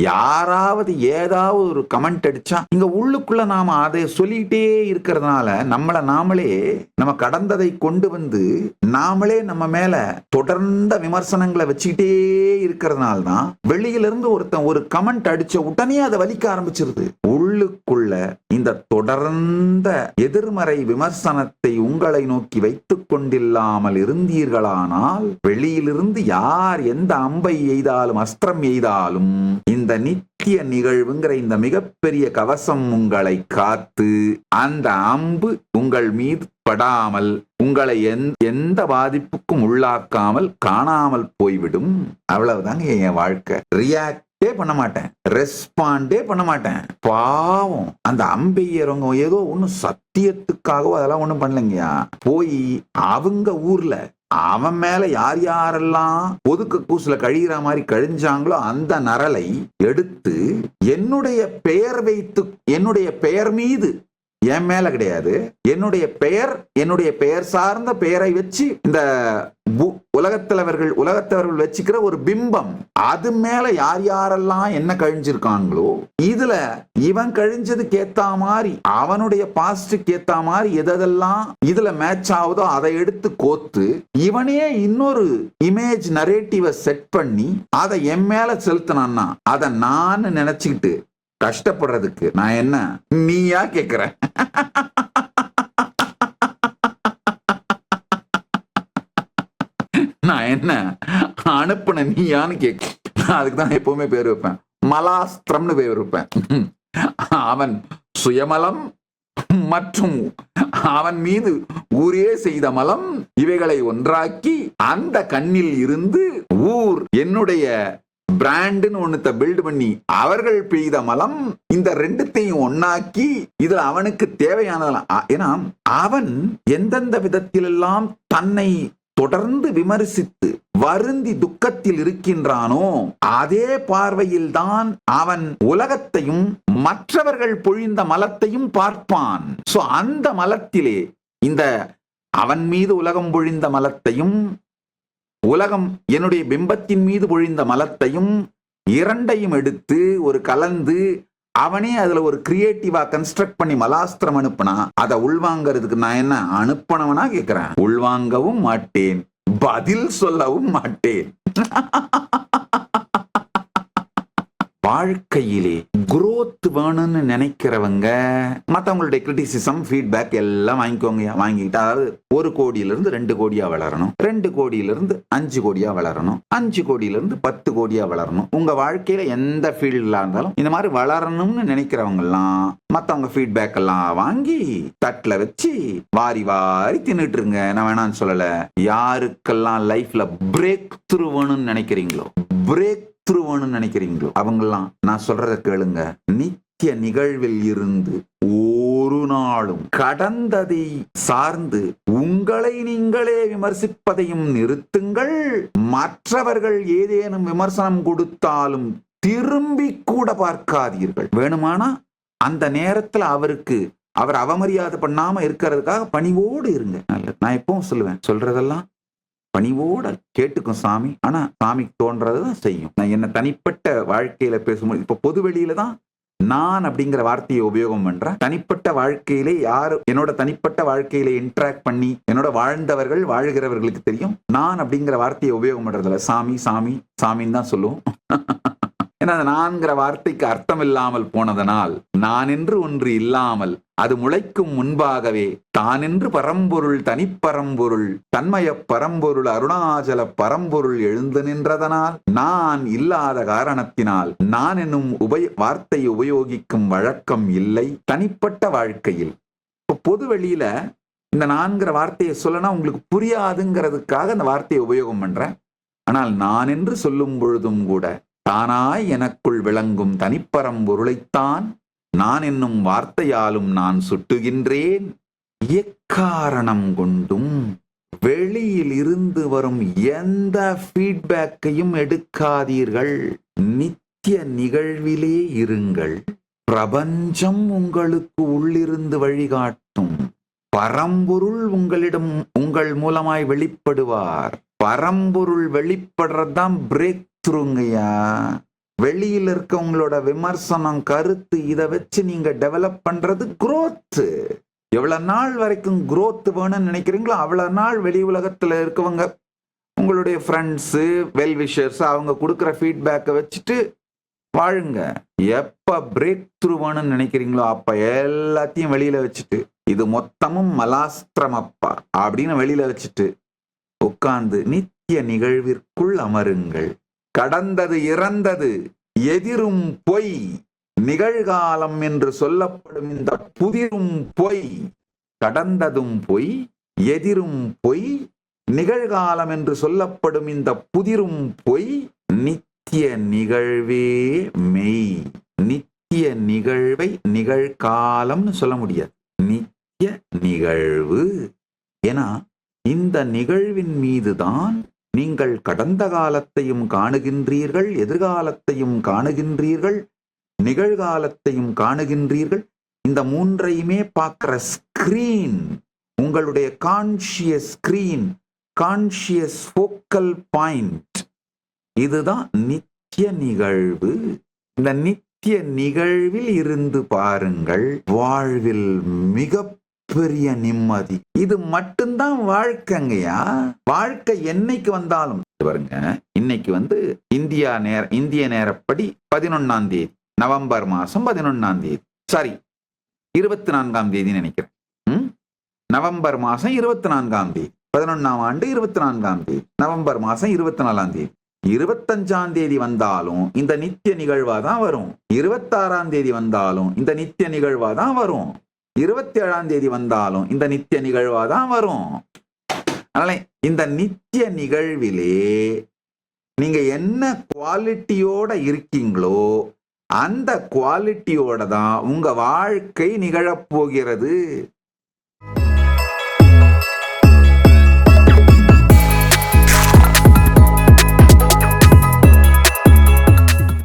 யாராவது ஏதாவது ஒரு கமெண்ட் அடிச்சா இங்க உள்ளுக்குள்ள நாம அதை சொல்லிட்டே இருக்கிறதுனால நம்மள நாமளே நம்ம கடந்ததை கொண்டு வந்து நாமளே நம்ம மேல தொடர்ந்த விமர்சனங்களை வச்சுக்கிட்டே இருக்கிறதுனால தான் வெளியில இருந்து ஒருத்தன் ஒரு கமெண்ட் அடிச்ச உடனே அதை வலிக்க ஆரம்பிச்சிருது. உள்ளுக்குள்ள இந்த தொடர்ந்த எதிர்மறை விமர்சனத்தை உங்களை நோக்கி வைத்துக் கொண்டில்லாமல் இருந்தீர்களானால் வெளியிலிருந்து யார் எந்த அம்பை எய்தாலும் அஸ்திரம் எய்தாலும் இந்த நித்திய நிகழ்வுங்கிற இந்த மிகப்பெரிய கவசம் உங்களை காத்து அந்த அம்பு உங்கள் மீது படாமல் உங்களை எந்- எந்த பாதிப்புக்கும் உள்ளாக்காமல் காணாமல் போய்விடும். அவ்வளவுதாங்க என் வாழ்க்கை. ரியாக்ட் பண்ண மாட்டேன் ரெஸ்பாண்டே பண்ண மாட்டேன் பாவம். அந்த அம்பையரவங்க ஏதோ ஒன்றும் சத்தியத்துக்காகவோ அதெல்லாம் ஒன்றும் பண்ணலைங்கய்யா. போய் அவங்க ஊர்ல அவன் மேல யார் யாரெல்லாம் ஒதுக்க கூசுல கழிகிற மாதிரி கழிஞ்சாங்களோ அந்த நரலை எடுத்து என்னுடைய பெயர் வைத்து என்னுடைய பெயர் மீது என் மேல கிடையாது. என்னுடைய பெயர் என்னுடைய பெயர் சார்ந்த பெயரை வச்சு இந்த உலகத்தலைவர்கள் உலகத்தவர்கள் வச்சுக்கிற ஒரு பிம்பம். அது மேல யார் யாரெல்லாம் என்ன கழிஞ்சிருக்காங்களோ இதுல இவன் கழிஞ்சதுக்கு ஏத்தா மாதிரி அவனுடைய பாஸ்டுக்கு ஏத்தா மாதிரி எதெல்லாம் இதுல மேட்ச் ஆகுதோ அதை எடுத்து கோத்து இவனே இன்னொரு இமேஜ் நரேட்டிவை செட் பண்ணி அதை என் மேல செலுத்தினான்னா அதை நான் நினைச்சுக்கிட்டு கஷ்டப்படுறதுக்கு நான் என்ன நீயா கேக்குறேன் என்ன? அனுப்புன நீயான்னு கேக்கு அதுக்கு தான் எப்பவுமே பேர் வைப்பேன். மலாஸ்திரம்னு பேர் வைப்பேன். அவன் சுயமலம் மற்றும் அவன் மீது ஊரே செய்த மலம் இவைகளை ஒன்றாக்கி அந்த கண்ணில் இருந்து ஊர் என்னுடைய பிராண்டுன்னு ஒண்ணுத்த பில்ட் பண்ணி அவர்கள் பெய்த மலம் இந்த ரெண்டுத்தையும் ஒன்னாக்கி இதுல அவனுக்கு தேவையானதெல்லாம். ஏன்னா அவன் எந்தெந்த விதத்திலெல்லாம் தன்னை தொடர்ந்து விமர்சித்து வருந்தி துக்கத்தில் இருக்கின்றானோ அதே பார்வையில் தான் அவன் உலகத்தையும் மற்றவர்கள் பொழிந்த மலத்தையும் பார்ப்பான். சோ அந்த மலத்திலே இந்த அவன் மீது உலகம் பொழிந்த மலத்தையும் உலகம் என்னுடைய பிம்பத்தின் மீது பொழிந்த மலத்தையும் இரண்டையும் எடுத்து ஒரு கலந்து அவனே அதுல ஒரு கிரியேட்டிவா கன்ஸ்ட்ரக்ட் பண்ணி மலாஸ்திரம் அனுப்புனா அதை உள்வாங்கிறதுக்கு நான் என்ன அனுப்பனவனா கேக்குறேன். உள்வாங்கவும் மாட்டேன். பதில் சொல்லவும் மாட்டேன். வேணும்னு நினைக்கிறவங்க மற்றவங்களுடைய கிரிட்டிசிசம் ஃபீட்பேக் எல்லாம் வாங்கிக்கோங்க வாங்கிக்கிட்டு அதாவது ஒரு கோடியில இருந்து ரெண்டு கோடியா வளரணும். ரெண்டு கோடியில இருந்து அஞ்சு கோடியா வளரணும். அஞ்சு கோடியில இருந்து பத்து கோடியா வளரணும். உங்க வாழ்க்கையில எந்த ஃபீல்ட்ல இருந்தாலும் இந்த மாதிரி வளரணும்னு நினைக்கிறவங்க எல்லாம் மத்தவங்க ஃபீட்பேக் எல்லாம் வாங்கி தட்டில் வச்சு வாரி வாரி தின்னுட்டு இருங்க நான் வேணாம்னு சொல்லலை. யாருக்கெல்லாம் லைஃப்ல பிரேக் த்ரூ வேணும்னு நினைக்கிறீங்களோ பிரேக் த்ரூ வேணும்னு நினைக்கிறீங்களோ அவங்கெல்லாம் நான் சொல்றத கேளுங்க. நித்திய நிகழ்வில் இருந்து ஒரு நாளும் கடந்ததை சார்ந்து உங்களை நீங்களே விமர்சிப்பதையும் நிறுத்துங்கள். மற்றவர்கள் ஏதேனும் விமர்சனம் கொடுத்தாலும் திரும்பி கூட பார்க்காதீர்கள். வேணுமானா அந்த நேரத்துல அவருக்கு அவர் அவமரியாதை பண்ணாம இருக்கிறதுக்காக பணிவோடு இருங்க. நல்லது. நான் எப்பவும் சொல்லுவேன். சொல்றதெல்லாம் பணிவோட கேட்டுக்கும் சாமி. ஆனா சாமிக்கு தோன்றதுதான் செய்யும். நான் என்ன தனிப்பட்ட வாழ்க்கையில பேசும்போது இப்ப பொது வெளியில தான் நான் அப்படிங்கிற வார்த்தையை உபயோகம் பண்றேன். தனிப்பட்ட வாழ்க்கையிலே யாரு என்னோட தனிப்பட்ட வாழ்க்கையில இன்ட்ராக்ட் பண்ணி என்னோட வாழ்ந்தவர்கள் வாழ்கிறவர்களுக்கு தெரியும். நான் அப்படிங்கிற வார்த்தையை உபயோகம் பண்றதில்ல. சாமி சாமி சாமின்னு தான் சொல்லுவோம். ஏன்னா அந்த நான்கிற வார்த்தைக்கு அர்த்தம் இல்லாமல் போனதனால் நான் என்று ஒன்று இல்லாமல் அது முளைக்கும் முன்பாகவே தானென்று பரம்பொருள் தனிப்பரம்பொருள் தன்மய பரம்பொருள் அருணாச்சல பரம்பொருள் எழுந்து நின்றதனால் நான் இல்லாத காரணத்தினால் நான் என்னும் உபய வார்த்தை உபயோகிக்கும் வழக்கம் இல்லை தனிப்பட்ட வாழ்க்கையில். இப்போ பொது வெளியில இந்த நான்கிற வார்த்தையை சொல்லனா உங்களுக்கு புரியாதுங்கிறதுக்காக அந்த வார்த்தையை உபயோகம் பண்றேன். ஆனால் நான் என்று சொல்லும் பொழுதும் கூட தானாய் எனக்குள் விளங்கும் தனிப்பரம்பொருளைத்தான் நான் என்னும் வார்த்தையாலும் நான் சுட்டுகின்றேன். எக்காரணம் கொண்டும் வெளியில் இருந்து வரும் எந்த ஃபீட்பேக்கையும் எடுக்காதீர்கள். நித்திய நிகழ்விலே இருங்கள். பிரபஞ்சம் உங்களுக்கு உள்ளிருந்து வழிகாட்டும். பரம்பொருள் உங்களிடம் உங்கள் மூலமாய் வெளிப்படுவார். பரம்பொருள் வெளிப்படுறதுதான் பிரேக் த்ரூங்கய்யா வெளியில் இருக்கவங்களோட விமர்சனம் கருத்து இதை வச்சு நீங்க டெவலப் பண்றது குரோத்து எவ்வளவு நாள் வரைக்கும் குரோத் வேணும்னு நினைக்கிறீங்களோ அவ்வளவு நாள் வெளி உலகத்துல இருக்கவங்க உங்களுடைய ஃப்ரெண்ட்ஸு வெல்விஷர்ஸ் அவங்க கொடுக்குற ஃபீட்பேக்கை வச்சுட்டு வாழுங்க. எப்ப பிரேக் த்ரூ வேணும்னு நினைக்கிறீங்களோ அப்ப எல்லாத்தையும் வெளியில வச்சுட்டு இது மொத்தமும் மலாஸ்திரமப்பா அப்படின்னு வெளியில வச்சுட்டு உட்கார்ந்து நித்திய நிகழ்விற்குள் அமருங்கள். கடந்தது இறந்தது எதிரும் பொய் நிகழ்காலம் என்று சொல்லப்படும் இந்த புதிரும் பொய் கடந்ததும் பொய் எதிரும் பொய் நிகழ்காலம் என்று சொல்லப்படும் இந்த புதிரும் பொய் நித்திய நிகழ்வே மெய். நித்திய நிகழ்வை நிகழ்காலம்னு சொல்ல முடியாது. நித்திய நிகழ்வு. ஏன்னா இந்த நிகழ்வின் மீதுதான் நீங்கள் கடந்த காலத்தையும் காணுகின்றீர்கள் எதிர்காலத்தையும் காணுகின்றீர்கள் நிகழ்காலத்தையும் காணுகின்றீர்கள். இந்த மூன்றையுமே பார்க்கிற ஸ்கிரீன் உங்களுடைய conscious screen conscious focal point இதுதான் நித்திய நிகழ்வு. இந்த நித்திய நிகழ்வில் இருந்து பாருங்கள் வாழ்வில் மிக பெரிய நிம்மதி. இது மட்டும்தான் வாழ்க்கைங்கய்யா வாழ்க்கை என்னைக்கு வந்தாலும். பாருங்க இன்னைக்கு வந்து இந்தியா நேர இந்திய நேரப்படி பதினொன்னாம் தேதி நவம்பர் மாசம் பதினொன்னாம் தேதி. சாரி இருபத்தி நான்காம் தேதி நினைக்கிறேன் நவம்பர் மாசம் இருபத்தி நான்காம் தேதி. பதினொன்னாம் ஆண்டு இருபத்தி நான்காம் தேதி. நவம்பர் மாசம் இருபத்தி நாலாம் தேதி. இருபத்தஞ்சாம் தேதி வந்தாலும் இந்த நித்திய நிகழ்வா தான் வரும். இருபத்தாறாம் தேதி வந்தாலும் இந்த நித்திய நிகழ்வா தான் வரும். இருபத்தி ஏழாம் தேதி வந்தாலும் இந்த நித்திய நிகழ்வா தான் வரும். அதனால இந்த நித்திய நிகழ்விலே நீங்க என்ன குவாலிட்டியோட இருக்கீங்களோ அந்த குவாலிட்டியோட தான் உங்க வாழ்க்கை நிகழப்போகிறது.